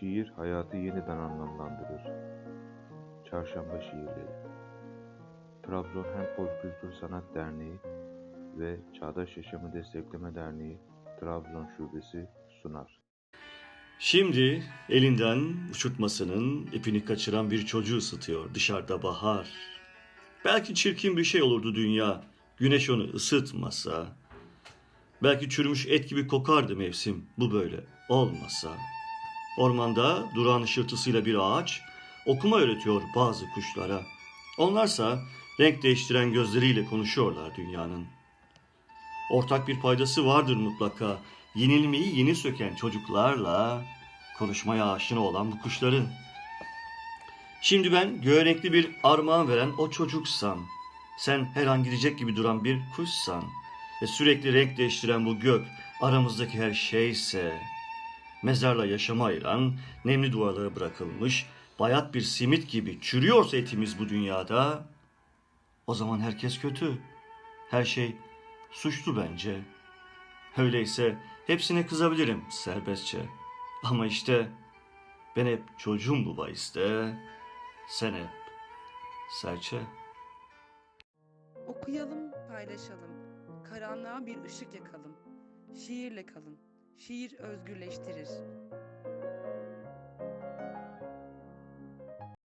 Şiir hayatı yeniden anlamlandırır. Çarşamba şiirleri. Trabzon Hem Kültür Sanat Derneği ve Çağdaş Yaşamı Destekleme Derneği Trabzon Şubesi sunar. Şimdi elinden uçurtmasının ipini kaçıran bir çocuğu ısıtıyor dışarıda bahar. Belki çirkin bir şey olurdu dünya, güneş onu ısıtmasa. Belki çürümüş et gibi kokardı mevsim, bu böyle olmasa. Ormanda duran ışırtısıyla bir ağaç okuma öğretiyor bazı kuşlara. Onlarsa renk değiştiren gözleriyle konuşuyorlar dünyanın. Ortak bir paydası vardır mutlaka. Yenilmeyi yeni söken çocuklarla konuşmaya aşina olan bu kuşların. Şimdi ben göğe bir armağan veren o çocuksam, sen her an gidecek gibi duran bir kuşsan ve sürekli renk değiştiren bu gök aramızdaki her şeyse, mezarla yaşama ayıran, nemli duvarlara bırakılmış, bayat bir simit gibi çürüyorsa etimiz bu dünyada, o zaman herkes kötü. Her şey suçlu bence. Öyleyse hepsine kızabilirim serbestçe. Ama işte ben hep çocuğum bu bahiste, sen hep serçe. Okuyalım, paylaşalım. Karanlığa bir ışık yakalım. Şiirle kalın. Şiir özgürleştirir.